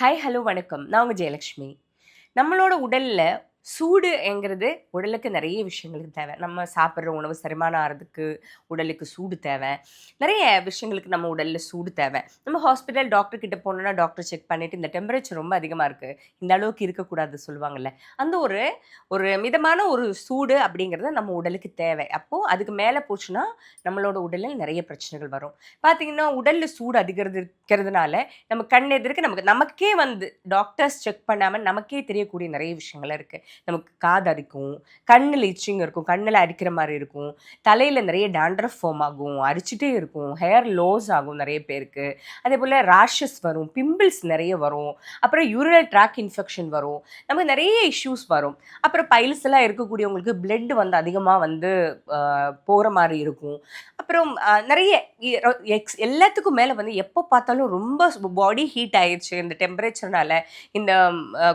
Hi hello வணக்கம். நான் உங்கள் ஜெயலக்ஷ்மி. நம்மளோட உடலில் சூடுங்கிறது உடலுக்கு நிறைய விஷயங்களுக்கு தேவை. நம்ம சாப்பிட்ற உணவு செரிமானம் ஆகிறதுக்கு உடலுக்கு சூடு தேவை. நிறைய விஷயங்களுக்கு நம்ம உடலில் சூடு தேவை. நம்ம ஹாஸ்பிட்டல் டாக்டர் கிட்ட போனோம்னா டாக்டர் செக் பண்ணிவிட்டு இந்த டெம்பரேச்சர் ரொம்ப அதிகமாக இருக்குது இந்த அளவுக்கு இருக்கக்கூடாது சொல்லுவாங்கல்ல. அந்த ஒரு ஒரு மிதமான ஒரு சூடு அப்படிங்கிறது நம்ம உடலுக்கு தேவை. அப்போது அதுக்கு மேலே போச்சுன்னா நம்மளோட உடலில் நிறைய பிரச்சனைகள் வரும். பார்த்திங்கன்னா உடலில் சூடு அதிகிறது இருக்கிறதுனால நம்ம கண் எதிர்க்கு நமக்கு நமக்கே வந்து டாக்டர்ஸ் செக் பண்ணாமல் நமக்கே தெரியக்கூடிய நிறைய விஷயங்கள் இருக்குது நமக்கு காது அரிக்கும் கண்ணில் இச்சிங் இருக்கும் கண்ணில் அரிக்கிற மாதிரி இருக்கும். தலையில் நிறைய டேண்ட்ரஃப் ஃபார்ம் ஆகும் அரிச்சிட்டே இருக்கும். ஹேர் லோஸ் ஆகும் நிறைய பேருக்கு. அதே போல் ரேஷஸ் வரும் பிம்பிள்ஸ் நிறைய வரும். அப்புறம் யூரினல் ட்ராக் இன்ஃபெக்ஷன் வரும். நமக்கு நிறைய இஷ்யூஸ் வரும். அப்புறம் பைல்ஸ் எல்லாம் இருக்கக்கூடியவங்களுக்கு பிளட் வந்து அதிகமாக வந்து போகிற மாதிரி இருக்கும். அப்புறம் நிறைய எக்ஸ் எல்லாத்துக்கும் மேலே வந்து எப்போ பார்த்தாலும் ரொம்ப பாடி ஹீட் ஆயிடுச்சு இந்த டெம்பரேச்சர்னால இந்த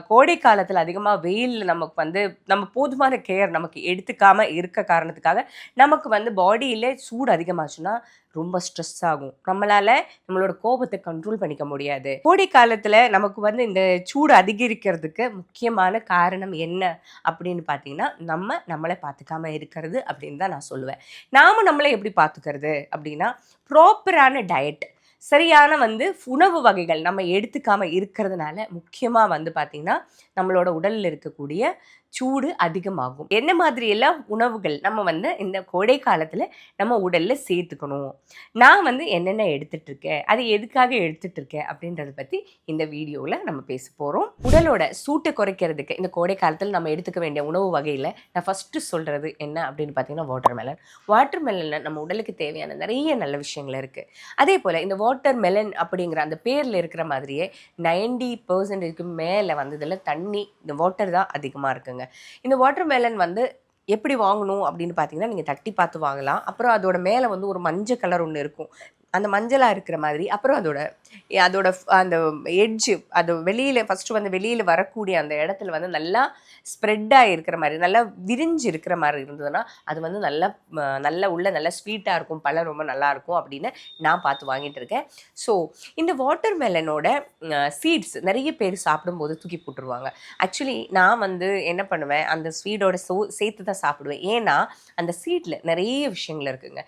கோடை காலத்தில் அதிகமாக வெயில் நமக்கு வந்து நம்ம போதுமான கேர் நமக்கு எடுத்துக்காமல் இருக்க காரணத்துக்காக நமக்கு வந்து பாடியில் சூடு அதிகமாச்சுன்னா ரொம்ப ஸ்ட்ரெஸ் ஆகும். நம்மளால நம்மளோட கோபத்தை கண்ட்ரோல் பண்ணிக்க முடியாது. கோடை காலத்தில் நமக்கு வந்து இந்த சூடு அதிகரிக்கிறதுக்கு முக்கியமான காரணம் என்ன அப்படின்னு பார்த்தீங்கன்னா நம்ம நம்மளை பார்த்துக்காம இருக்கிறது அப்படின்னு தான் நான் சொல்லுவேன். நாம நம்மளை எப்படி பார்த்துக்கிறது அப்படின்னா ப்ராப்பரான டயட் சரியான வந்து உணவு வகைகள் நம்ம எடுத்துக்காமல் இருக்கிறதுனால முக்கியமாக வந்து பார்த்திங்கன்னா நம்மளோட உடலில் இருக்கக்கூடிய சூடு அதிகமாகும். என்ன மாதிரி எல்லாம் உணவுகள் நம்ம வந்து இந்த கோடை காலத்தில் நம்ம உடலில் சேர்த்துக்கணும்? நான் வந்து என்னென்ன எடுத்துட்டு இருக்கேன் அது எதுக்காக எடுத்துட்டு இருக்கேன் அப்படின்றத பற்றி இந்த வீடியோவில் நம்ம பேச போகிறோம் உடலோட சூட்டை குறைக்கிறதுக்கு இந்த கோடை காலத்தில் நம்ம எடுத்துக்க வேண்டிய உணவு வகையில் நான் ஃபஸ்ட்டு சொல்கிறது என்ன அப்படின்னு பார்த்தீங்கன்னா வாட்டர் மெலன் வாட்டர் மெலனில் நம்ம உடலுக்கு தேவையான நிறைய நல்ல விஷயங்கள் இருக்குது அதே போல் இந்த வாட்டர் மெலன் அப்படிங்கிற அந்த பேரில் இருக்கிற மாதிரியே நைன்டி பர்சன்டேஜ்க்கு மேலே வந்ததில் தண்ணி இந்த வாட்டர் தான் அதிகமாக இருக்குங்க. இந்த வாட்டர்மேலன் வந்து எப்படி வாங்கணும் அப்படின்னு பார்த்தீங்கன்னா நீங்கள் தட்டி பார்த்து வாங்கலாம். அப்புறம் அதோட மேலே வந்து ஒரு மஞ்சள் கலர் ஒன்று இருக்கும். அந்த மஞ்சளாக இருக்கிற மாதிரி. அப்புறம் அதோட அதோட அந்த எட்ஜு அது வெளியில் ஃபஸ்ட்டு வந்து வெளியில் வரக்கூடிய அந்த இடத்துல வந்து நல்லா ஸ்ப்ரெட்டாக இருக்கிற மாதிரி நல்லா விரிஞ்சு இருக்கிற மாதிரி இருந்ததுன்னா அது வந்து நல்லா நல்லா நல்ல உள்ள நல்லா ஸ்வீட்டாக இருக்கும் பழம் ரொம்ப நல்லாயிருக்கும் அப்படின்னு நான் பார்த்து வாங்கிட்டு இருக்கேன். ஸோ இந்த வாட்டர் மெலனோட சீட்ஸ் நிறைய பேர் சாப்பிடும்போது தூக்கி போட்டுருவாங்க. ஆக்சுவலி நான் வந்து என்ன பண்ணுவேன் அந்த ஸ்வீடோட சோ சேர்த்து தான் சாப்பிடுவேன். ஏன்னா அந்த சீட்டில் நிறைய விஷயங்கள் இருக்குங்க.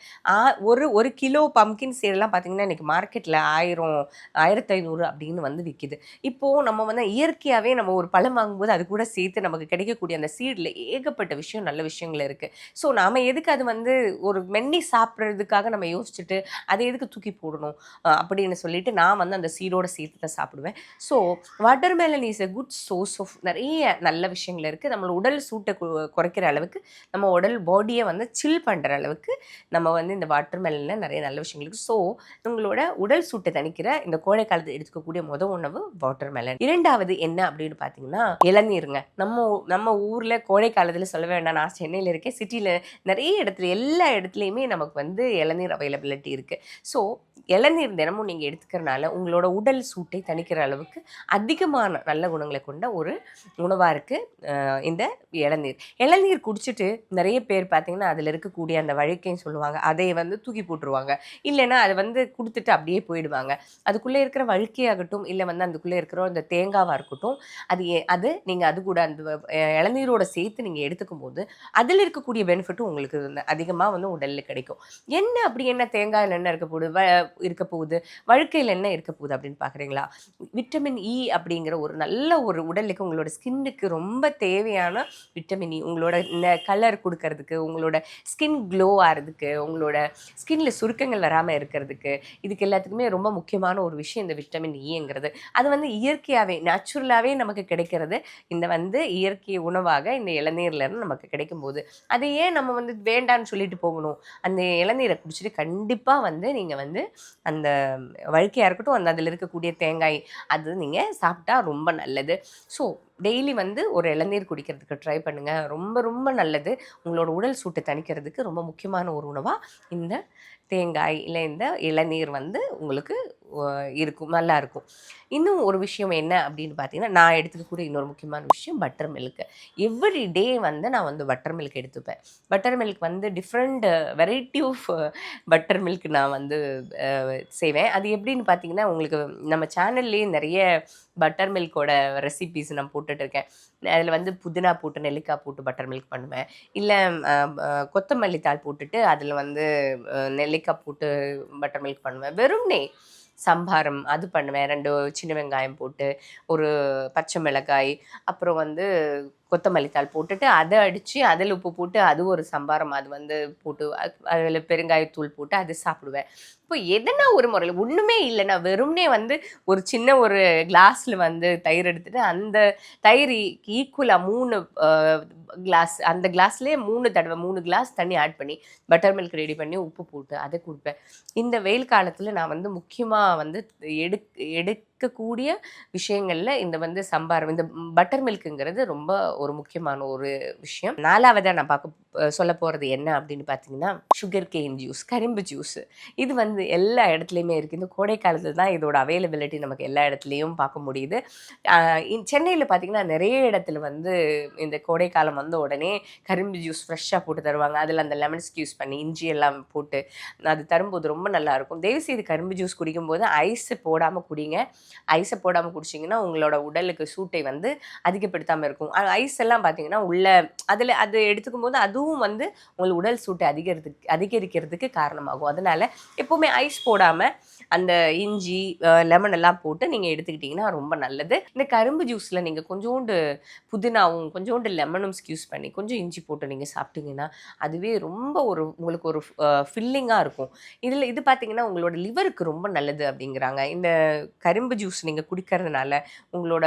ஒரு ஒரு கிலோ பம்கின் சீடெல்லாம் பார்த்தீங்கன்னா இன்றைக்கி மார்க்கெட்டில் ஆயிரம் ஆயிரத்தி ஐநூறு அப்படின்னு வந்து விற்கிது இப்போது நம்ம வந்து இயற்கையாகவே நம்ம ஒரு பழம் வாங்கும்போது அது கூட சேர்த்து நமக்கு கிடைக்கக்கூடிய அந்த சீடில் ஏகப்பட்ட விஷயம் நல்ல விஷயங்கள் இருக்குது ஸோ நாம் எதுக்கு அது வந்து ஒரு மென்னி சாப்பிட்றதுக்காக நம்ம யோசிச்சுட்டு அதை எதுக்கு தூக்கி போடணும் அப்படின்னு சொல்லிட்டு நான் வந்து அந்த சீடோட சேர்த்து தான் சாப்பிடுவேன். So watermelon is a good source of நிறைய நல்ல விஷயங்கள் இருக்குது நம்மளோட உடல் சூட்டை குறைக்கிற அளவுக்கு நம்ம உடல் பாடியை வந்து சில் பண்ணுற அளவுக்கு நம்ம வந்து இந்த வாட்டர்மேலனில் நிறைய நல்ல விஷயங்கள் இருக்குது ஸோ உங்களோட உடல் சூட்டை தணிக்கிற இந்த கோடை காலத்தில் எடுத்துக்கக்கூடிய முத உணவு வாட்டர் மெலன் இரண்டாவது என்ன அப்படின்னு பார்த்தீங்கன்னா இளநீருங்க. நம்ம நம்ம ஊரில் கோடை காலத்தில் சொல்ல வேண்டாம் நான் சென்னையில் இருக்கேன் சிட்டியில் நிறைய இடத்துல எல்லா இடத்துலையுமே நமக்கு வந்து இளநீர் அவைலபிலிட்டி இருக்குது ஸோ இளநீர் தினமும் நீங்கள் எடுத்துக்கிறனால உங்களோட உடல் சூட்டை தணிக்கிற அளவுக்கு அதிகமான நல்ல குணங்களை கொண்ட ஒரு உணவாக இருக்குது இந்த இளநீர். இளநீர் குடிச்சிட்டு நிறைய பேர் பார்த்தீங்கன்னா அதில் இருக்கக்கூடிய அந்த வழுக்கைன்னு சொல்லுவாங்க அதை வந்து தூக்கி போட்டுருவாங்க. இல்லைன்னா அதை வந்து கொடுத்துட்டு அப்படியே போயிடுவாங்க. அதுக்குள்ளே இருக்கிற வழுக்கையாகட்டும் இல்லை வந்து அதுக்குள்ளே இருக்கிற அந்த தேங்காவாக இருக்கட்டும் அது அது நீங்கள் அது கூட அந்த இளநீரோட சேர்த்து நீங்கள் எடுத்துக்கும் போது அதில் இருக்கக்கூடிய பெனிஃபிட்டும் உங்களுக்கு அதிகமாக வந்து உடலில் கிடைக்கும். என்ன அப்படி என்ன தேங்காயில் என்ன இருக்க போகுது இருக்க போகுது வழுக்கையில் என்ன இருக்க போகுது அப்படின்னு பார்க்குறீங்களா விட்டமின் இ e அப்படிங்கிற ஒரு நல்ல ஒரு உடலுக்கு உங்களோட ஸ்கின்னுக்கு ரொம்ப தேவையான விட்டமின் இ e. உங்களோட இந்த கலர் கொடுக்கறதுக்கு உங்களோட ஸ்கின் க்ளோ ஆகிறதுக்கு உங்களோட ஸ்கின்ல சுருக்கங்கள் வராமல் இருக்கிறதுக்கு இதுக்கு எல்லாத்துக்குமே ரொம்ப முக்கியமான ஒரு விஷயம் இந்த விட்டமின் இங்கிறது e அது வந்து இயற்கையாகவே நேச்சுரலாகவே நமக்கு கிடைக்கிறது. இந்த வந்து இயற்கை உணவாக இந்த இளநீர்லேருந்து நமக்கு கிடைக்கும் போது அதை ஏன் நம்ம வந்து வேண்டான்னு சொல்லிட்டு போகணும். அந்த இளநீரை குடிச்சிட்டு கண்டிப்பாக வந்து நீங்கள் வந்து அந்த வழுக்கையாக இருக்கட்டும் அந்த அதில் இருக்கக்கூடிய தேங்காய் அது நீங்கள் சாப்பிட்டா ரொம்ப நல்லது. ஸோ டெய்லி வந்து ஒரு இளநீர் குடிக்கிறதுக்கு ட்ரை பண்ணுங்கள் ரொம்ப ரொம்ப நல்லது. உங்களோட உடல் சூட்டை தணிக்கிறதுக்கு ரொம்ப முக்கியமான ஒரு உணவாக இந்த தேங்காய் இல்லை இந்த இளநீர் வந்து உங்களுக்கு இருக்கும் நல்லா இருக்கும். இன்னும் ஒரு விஷயம் என்ன அப்படின்னு பார்த்தீங்கன்னா நான் எடுத்துக்கக்கூடிய இன்னொரு முக்கியமான விஷயம் பட்டர் மில்க் எவ்ரி டே வந்து நான் வந்து பட்டர் மில்க் எடுத்துப்பேன். பட்டர் மில்க் வந்து different variety of buttermilk நான் வந்து செய்வேன். அது எப்படின்னு பார்த்தீங்கன்னா உங்களுக்கு நம்ம சேனல்லேயே நிறைய பட்டர் மில்கோட ரெசிபிஸ் நான் போட்டு இருக்கேன் அதில் வந்து புதினா போட்டு நெல்லிக்காய் போட்டு பட்டர் மில்க் பண்ணுவேன். இல்லை கொத்தமல்லி தாள் போட்டுட்டு அதில் வந்து நெல்லிக்காய் போட்டு பட்டர் மில்க் பண்ணுவேன். வெறும்னே சம்பாரம் அது பண்ணுவேன். ரெண்டு சின்ன வெங்காயம் போட்டு ஒரு பச்சை மிளகாய் அப்புறம் வந்து கொத்தமல்லி தாள் போட்டுட்டு அதை அடித்து அதில் உப்பு போட்டு அது ஒரு சம்பாரம். அது வந்து போட்டு அதில் பெருங்காயத்தூள் போட்டு அது சாப்பிடுவேன். இப்போ எதனா ஒரு முறையில் ஒன்றுமே இல்லைன்னா வெறும்னே வந்து ஒரு சின்ன ஒரு கிளாஸில் வந்து தயிர் எடுத்துட்டு அந்த தயிர் ஈக்குவலாக மூணு கிளாஸ் அந்த கிளாஸ்லேயே மூணு தடவை மூணு கிளாஸ் தண்ணி ஆட் பண்ணி பட்டர் மில்க் ரெடி பண்ணி உப்பு போட்டு அதை கொடுப்பேன். இந்த வெயில் காலத்தில் நான் வந்து முக்கியமாக வந்து எடுக் இருக்கக்கூடிய விஷயங்களில் இந்த வந்து சம்பாரம் இந்த பட்டர் மில்க்குங்கிறது ரொம்ப ஒரு முக்கியமான ஒரு விஷயம். நாலாவதாக நான் பார்க்க சொல்ல போகிறது என்ன அப்படின்னு பார்த்தீங்கன்னா சுகர் கேன் ஜூஸ் கரும்பு ஜூஸ் இது வந்து எல்லா இடத்துலையுமே இருக்குது இந்த கோடை காலத்தில் தான் இதோட அவைலபிலிட்டி நமக்கு எல்லா இடத்துலையும் பார்க்க முடியுது. சென்னையில் பார்த்தீங்கன்னா நிறைய இடத்துல வந்து இந்த கோடை காலம் வந்த உடனே கரும்பு ஜூஸ் ஃப்ரெஷ்ஷாக போட்டு தருவாங்க. அதில் அந்த லெமன் ஸ்கியூஸ் பண்ணி இஞ்சி எல்லாம் போட்டு அது தரும்போது ரொம்ப நல்லாயிருக்கும் தயவுசெய்து கரும்பு ஜூஸ் குடிக்கும்போது ஐஸ் போடாமல் குடிங்க. ஐஸை போடாமல் குடிச்சிங்கன்னா உங்களோட உடலுக்கு சூட்டை வந்து அதிகப்படுத்தாமல் இருக்கும். ஐஸ் எல்லாம் பார்த்தீங்கன்னா உள்ள அதில் அது எடுத்துக்கும் போது அதுவும் வந்து உங்கள் உடல் சூட்டை அதிகரித்து அதிகரிக்கிறதுக்கு காரணமாகும். அதனால் எப்போவுமே ஐஸ் போடாமல் அந்த இஞ்சி லெமன் எல்லாம் போட்டு நீங்கள் எடுத்துக்கிட்டிங்கன்னா ரொம்ப நல்லது. இந்த கரும்பு ஜூஸில் நீங்கள் கொஞ்சோண்டு புதினாவும் கொஞ்சோண்டு லெமனும் ஸ்க்யூஸ் பண்ணி கொஞ்சம் இஞ்சி போட்டு நீங்கள் சாப்பிட்டீங்கன்னா அதுவே ரொம்ப ஒரு உங்களுக்கு ஒரு ஃபில்லிங்காக இருக்கும். இதில் இது பார்த்தீங்கன்னா உங்களோட லிவருக்கு ரொம்ப நல்லது அப்படிங்கிறாங்க. இந்த கரும்பு ஜூஸ் நீங்கள் குடிக்கிறதுனால உங்களோட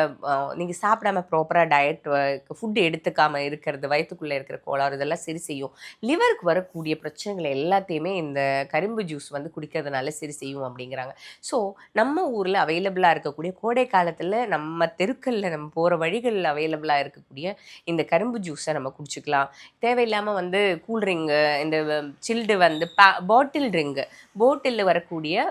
நீங்கள் சாப்பிடாம ப்ராப்பராக டயட் ஃபுட் எடுத்துக்காமல் இருக்கிறது வயிற்றுக்குள்ளே இருக்கிற கோளாறு இதெல்லாம் சரி செய்யும். லிவருக்கு வரக்கூடிய பிரச்சனைகளை எல்லாத்தையுமே இந்த கரும்பு ஜூஸ் வந்து குடிக்கிறதுனால சரி செய்யும் அப்படிங்கிறாங்க. ஸோ நம்ம ஊரில் அவைலபிளாக இருக்கக்கூடிய கோடை காலத்தில் நம்ம தெருக்களில் நம்ம போகிற வழிகளில் அவைலபிளாக இருக்கக்கூடிய இந்த கரும்பு ஜூஸை நம்ம குடிச்சிக்கலாம். தேவையில்லாமல் வந்து கூல்ட்ரிங்கு இந்த சில்டு வந்து பா பாட்டில் ட்ரிங்கு போட்டிலில் வரக்கூடிய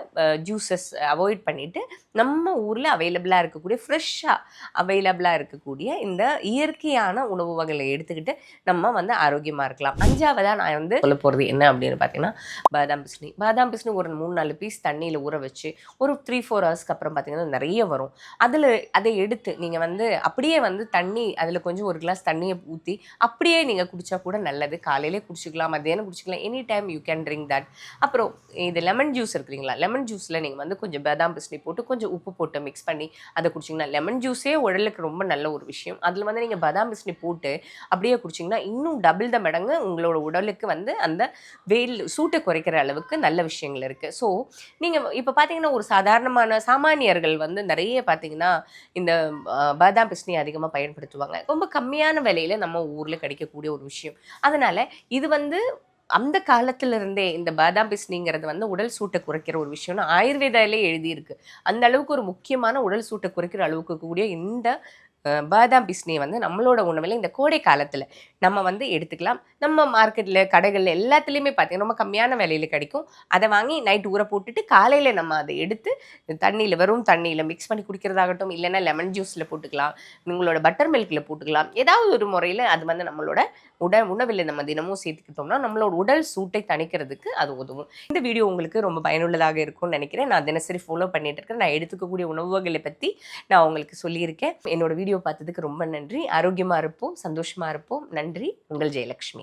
ஜூஸஸ் அவாய்ட் பண்ணிவிட்டு நம்ம ஊரில் அவைலபிளாக இருக்கக்கூடிய ஃப்ரெஷ்ஷாக அவைலபிளாக இருக்கக்கூடிய இந்த இயற்கையான உணவு வகைகளை எடுத்துக்கிட்டு நம்ம வந்து ஆரோக்கியமாக இருக்கலாம். அஞ்சாவதாக நான் வந்து சொல்ல போகிறது என்ன அப்படின்னு பார்த்தீங்கன்னா பாதாம் பிஸ்னி பாதாம் பிஸ்னி ஒரு மூணு நாலு பீஸ் தண்ணியில் ஊற வச்சு ஒரு த்ரீ ஃபோர் ஹவர்ஸ்க்கு அப்புறம் பார்த்தீங்கன்னா நிறைய வரும். அதில் அதை எடுத்து நீங்கள் வந்து அப்படியே வந்து தண்ணி அதில் கொஞ்சம் ஒரு கிளாஸ் தண்ணியை ஊற்றி அப்படியே நீங்கள் குடித்தா கூட நல்லது. காலையிலே குடிச்சிக்கலாம் மத்தியானம் குடிச்சிக்கலாம் any time you can drink that அப்புறம் இது லெமன் ஜூஸ் இருக்குங்களா லெமன் ஜூஸில் நீங்கள் வந்து கொஞ்சம் பாதாம் பிஸ்னி போட்டு கொஞ்சம் உப்பு போட்டு போட்டு மிக்ஸ் பண்ணி அதை குடிச்சிங்கன்னா லெமன் ஜூஸே உடலுக்கு ரொம்ப நல்ல ஒரு விஷயம். அதில் வந்து நீங்கள் பாதாம் பிஸ்னி போட்டு அப்படியே குடிச்சிங்கன்னா இன்னும் டபுள் த மடங்கு உங்களோட உடலுக்கு வந்து அந்த வெயில் சூட்டை குறைக்கிற அளவுக்கு நல்ல விஷயங்கள் இருக்குது ஸோ நீங்கள் இப்போ பார்த்தீங்கன்னா ஒரு சாதாரணமான சாமானியர்கள் வந்து நிறைய பார்த்தீங்கன்னா இந்த பாதாம் பிஸ்னி அதிகமாக பயன்படுத்துவாங்க. ரொம்ப கம்மியான விலையில் நம்ம ஊரில் கிடைக்கக்கூடிய ஒரு விஷயம். அதனால் இது வந்து அந்த காலத்திலிருந்தே இந்த பாதாம் பிஸ்னிங்கிறது வந்து உடல் சூட்டை குறைக்கிற ஒரு விஷயம்னு ஆயுர்வேதாலே எழுதியிருக்கு. அந்த அளவுக்கு ஒரு முக்கியமான உடல் சூட்டை குறைக்கிற அளவுக்கு கூடிய இந்த பாதாம் பிஸ்னியை வந்து நம்மளோட உணவில் இந்த கோடை காலத்தில் நம்ம வந்து எடுத்துக்கலாம். நம்ம மார்க்கெட்டில் கடைகளில் எல்லாத்துலேயுமே பார்த்தீங்கன்னா ரொம்ப கம்மியான விலையில் கிடைக்கும். அதை வாங்கி நைட் ஊற போட்டுட்டு காலையில் நம்ம அதை எடுத்து தண்ணியில் வெறும் தண்ணியில் மிக்ஸ் பண்ணி குடிக்கிறதாகட்டும் இல்லைன்னா லெமன் ஜூஸில் போட்டுக்கலாம். உங்களோட பட்டர் மில்கில் போட்டுக்கலாம். ஏதாவது ஒரு முறையில் அது வந்து நம்மளோட உட உணவில் நம்ம தினமும் சேர்த்துக்கிட்டோம்னா நம்மளோட உடல் சூட்டை தணிக்கிறதுக்கு அது உதவும். இந்த வீடியோ உங்களுக்கு ரொம்ப பயனுள்ளதாக இருக்கும்னு நினைக்கிறேன். நான் தினசரி ஃபாலோ பண்ணிட்டு இருக்கேன். நான் எடுத்துக்கக்கூடிய உணவுகளை பற்றி நான் உங்களுக்கு சொல்லியிருக்கேன். என்னோட வீடியோ பார்த்ததுக்கு ரொம்ப நன்றி. ஆரோக்கியமாக இருப்போம் சந்தோஷமாக இருப்போம். நன்றி. உங்கள் ஜெயலக்ஷ்மி.